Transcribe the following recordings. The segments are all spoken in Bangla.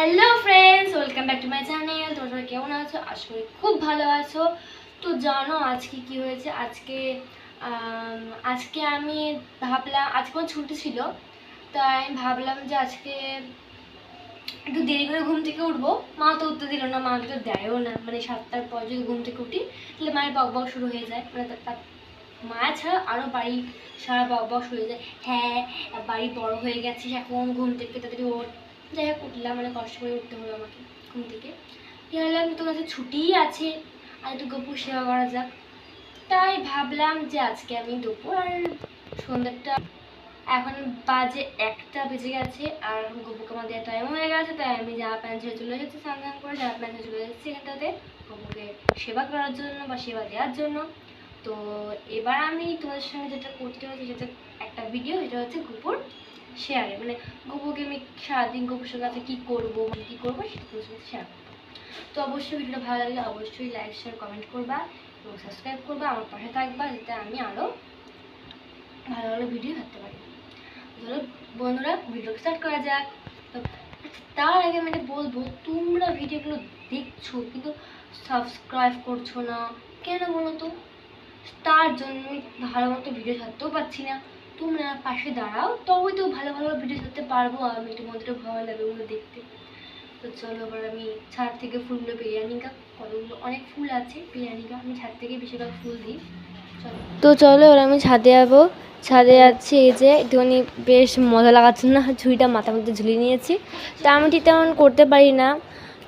Hello friends welcome back to my channel তোমরা কেমন আছো? আশা করি খুব ভালো আছো। তো জানো আজকে কি হয়েছে? আজকে আজকে আমি ভাবলাম, আজকে আমার ছুটি ছিল, তাই আমি ভাবলাম যে আজকে একটু দেরি করে ঘুম থেকে উঠবো। মা তো উঠতে দিল না, মা তো দেয়ও না। মানে সাতটার পর যদি ঘুম থেকে উঠি, তাহলে মায়ের বক বক শুরু হয়ে যায়। মানে তার মা ছাড়া আরও বাড়ি সারা বক বক শুরু হয়ে যায়। হ্যাঁ বাড়ি বড় হয়ে গেছিস এখন, ঘুম থেকে তাড়াতাড়ি ওঠ। যাই হোক, উঠলাম মানে কষ্ট করে উঠতে হলো আমাকে ঘুম থেকে। ভাবলাম তোমার কাছে ছুটিই আছে আর একটু গপুর সেবা করা যাক। তাই ভাবলাম যে আজকে আমি দুপুর আর সন্ধ্যাটা, এখন বাজে একটা বেজে গেছে, আর গপুকে আমাদের টাইম হয়ে গেছে, তাই আমি জামা প্যান্ট ছেড়ে চলে এসেছি, স্নান টান করে জামা প্যান্ট ছেড়ে চলে এসেছি এখানটাতে গপুকে সেবা করার জন্য বা সেবা দেওয়ার জন্য। তো এবার আমি তোমাদের সঙ্গে যেটা করতে হচ্ছে সেটা একটা ভিডিও সেটা হচ্ছে গুপুর শেয়ারে মানে গোপুকে আমি সারাদিন গোপুর কাছে কী করব মানে কী করব সেটা তোমার শেয়ার তো অবশ্যই ভিডিওটা ভালো লাগলে অবশ্যই লাইক শেয়ার কমেন্ট করবা এবং সাবস্ক্রাইব করবা আমার পাশে থাকবা যাতে আমি আরও ভালো ভালো ভিডিও করতে পারি। চলো বন্ধুরা ভিডিও স্টার্ট করা যাক। আচ্ছা, তার আগে একটা বলব তোমরা ভিডিওগুলো দেখছ কিন্তু সাবস্ক্রাইব করছ না কেন বলো তো? তার জন্য ভালো মতো ভিডিও ছাড়তেও পারছি না। তোমরা পাশে দাঁড়াও তবে তো ভালো ভালো ভিডিও ছাড়তে পারব আমি তোমাদের ভালো লাগবে ওগুলো দেখতে। তো চলো এবার আমি ছাদ থেকে ফুলগুলো পেয়ে কতগুলো? অনেক ফুল আছে পেয়ে আমি ছাদ থেকে বেশিরভাগ ফুল দিই। তো চলো এবার আমি ছাদে যাব। ছাদে যাচ্ছি, এই যে একটুখানি বেশ মজা লাগাচ্ছে না, ঝুড়িটা মাথার মধ্যে ঝুলিয়ে নিয়েছি। তা আমি ঠিক তেমন করতে পারি না।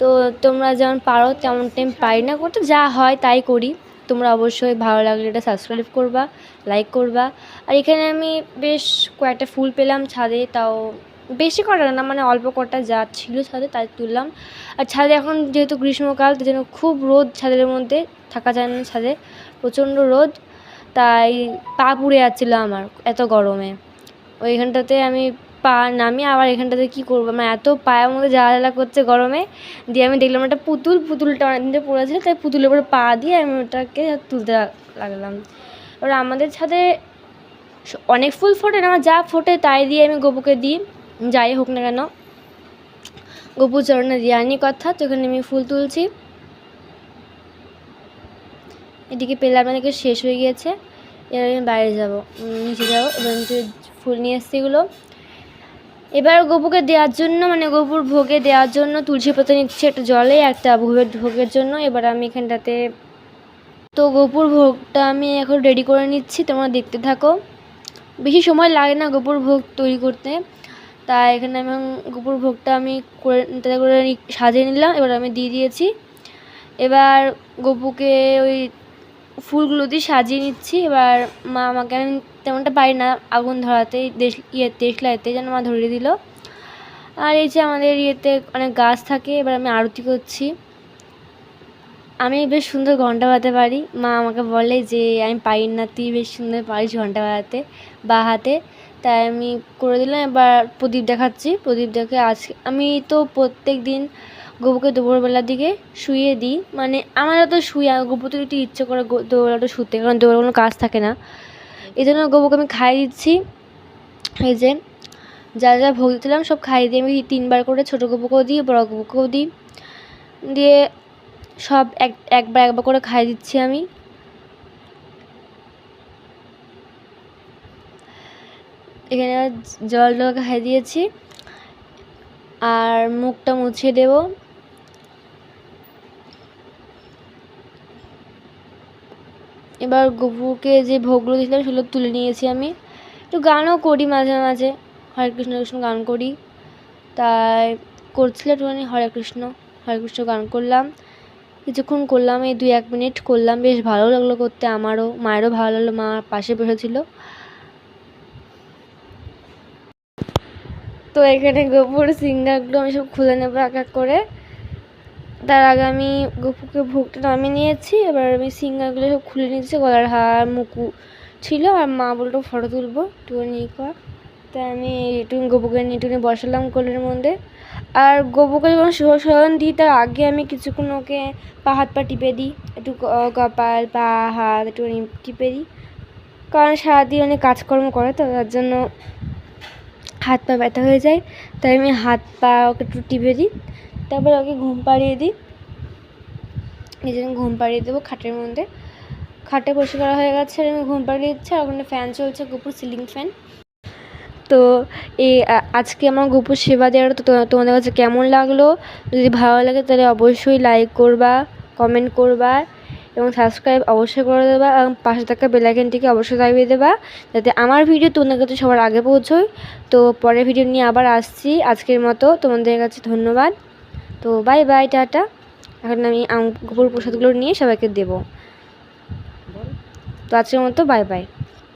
তো তোমরা যেমন পারো, তেমন টাইম পারি না। করতে যা হয় তাই করি। তোমরা অবশ্যই ভালো লাগলে এটা সাবস্ক্রাইব করবা লাইক করবা। আর এখানে আমি বেশ কয়েকটা ফুল পেলাম ছাদে, তাও বেশি কটা না মানে অল্প কটা যা ছিল ছাদে তাই তুললাম। আর ছাদে এখন যেহেতু গ্রীষ্মকাল তো জন্য খুব রোদ ছাদের মধ্যে, থাকা যায় না ছাদে, প্রচণ্ড রোদ। তাই পা পুড়ে যাচ্ছিল আমার, এত গরমে। ওইখানটাতে আমি পা নামিয়ে আবার এখানটাতে কী করব? আমার এত পায়ের মধ্যে জ্বালা করছে গরমে। দিয়ে আমি দেখলাম একটা পুতুল, পুতুলটা অনেকদিন ধরে পড়েছিল তাই পুতুলের উপরে পা দিয়ে আমি ওটাকে তুলতে লাগলাম। এবার আমাদের ছাদে অনেক ফুল ফোটে না? যা ফোটে তাই দিয়ে আমি গপুকে দিই। যাই হোক না কেন। গপুর চরণে দিয়ে আনি কথা, তো এখানে আমি ফুল তুলছি। এদিকে পেলাম এদিকে শেষ হয়ে গিয়েছে। এবার আমি বাইরে যাব। নিচে যাব। নিচে ফুল নিয়ে এসছি এগুলো এবার গপুকে দেওয়ার জন্য মানে গপুর ভোগে দেওয়ার জন্য তুলসী পাতা নিচ্ছি একটা জলে, একটা ভোগের ভোগের জন্য। এবার আমি এখানটাতে, তো গোপুর ভোগটা আমি এখন রেডি করে নিচ্ছি, তোমরা দেখতে থাকো। বেশি সময় লাগে না গোপুর ভোগ তৈরি করতে। তাই এখানে আমি গোপুর ভোগটা আমি করে, তাতে করে সাজিয়ে নিলাম, এবার আমি দিয়ে দিয়েছি। এবার গপুকে ওই ফুলগুলো দিয়ে সাজিয়ে নিচ্ছি। এবার মা আমাকে আমি তেমনটা পারি না আগুন ধরাতে, দেশ ইয়ে দেশলাইতে যেন মা ধরিয়ে দিল। আর এই যে আমাদের ইয়েতে অনেক গাছ থাকে, এবার আমি আরতি করছি। আমি বেশ সুন্দর ঘণ্টা বাজাতে পারি। মা আমাকে বলে যে, আমি পারি না, তুই বেশ সুন্দর পারিস ঘণ্টা বাজাতে, বা হাতে। তাই আমি করে দিলাম। এবার প্রদীপ দেখাচ্ছি। প্রদীপ দেখে আজ, আমি তো প্রত্যেক দিন গপুকে দুপুরবেলার দিকে শুয়ে দিই। মানে আমার তো শুই গপু তো একটু ইচ্ছে করে দুপুরবেলাটা শুতে, কারণ দুপুরবেলা কোনো কাজ থাকে না। এই জন্য গপুকে আমি খাইয়ে দিচ্ছি। এই যে, যা যা ভোগ দিয়েছিলাম সব খাইয়ে দিয়ে আমি তিনবার করে ছোটো গোবুকেও দিই, বড় গপুকেও দিই। দিয়ে সব এক একবার একবার করে খাইয়ে দিচ্ছি আমি। এখানে জল টল খাইয়ে দিয়েছি। আর মুখটা মুছিয়ে দেব। এবার গপুকে যে ভোগগুলো দিয়েছিলাম সেগুলো তুলে নিয়েছি আমি। একটু গানও করি মাঝে মাঝে, হরে কৃষ্ণ কৃষ্ণ গান করি। তাই করছিল একটুখানি হরে কৃষ্ণ হরে কৃষ্ণ গান করলাম। কিছুক্ষণ করলাম, এই দুই এক মিনিট করলাম, বেশ ভালো লাগল করতে আমারও, মায়েরও ভালো লাগল, মা পাশে বসেছিল। তো এখানে গোপুর সিঙ্গারগুলো আমি সব খুলে নেব এক এক করে। তার আগে আমি গপুকে ভোগটা নামিয়ে নিয়েছি, এবার আমি সিঙ্গারগুলো সব খুলে নিয়েছি, গলার হার, মুকু ছিল, আর মা বলতো ফটো তুলবো ই কর তাই আমি একটু গপুকে নিয়ে একটুখানি বসালাম কোলের মধ্যে। আর গপুকে যখন শোষণ দিই, তার আগে আমি কিছুক্ষণ ওকে পা, হাত, পা টিপে দিই, একটু কপাল, পা, হাত একটুখানি টিপে দিই। কারণ সারাদিন অনেক কাজকর্ম করে, তো তার জন্য হাত পা ব্যথা হয়ে যায়, তাই আমি হাত পা ওকে একটু টিপে দিই। তারপরে ওকে ঘুম পাড়িয়ে দিই। এই জন্য ঘুম পাড়িয়ে দেবো খাটের মধ্যে। খাটে বসে করা হয়ে গেছে, আর আমি ঘুম পাড়িয়ে দিচ্ছি, আর ওখানে ফ্যান চলছে গোপুর সিলিং ফ্যান তো এই আজকে আমার গোপুর সেবা দেওয়ার তো তোমাদের কাছে কেমন লাগল? যদি ভালো লাগে তাহলে অবশ্যই লাইক করবা কমেন্ট করবা, এবং সাবস্ক্রাইব অবশ্যই করে দেবা, এবং পাশে থাকা বেলাইকেনটিকে অবশ্যই দাবিয়ে দেবা, যাতে আমার ভিডিও তোমাদের কাছে সবার আগে পৌঁছয়। তো পরের ভিডিও নিয়ে আবার আসছি। আজকের মতো তোমাদের কাছে ধন্যবাদ। তো বাই বাই টাটা। এখন আমি আম গোপুর প্রসাদগুলো নিয়ে সবাইকে দেবো। তো আজকের মতো বাই বাই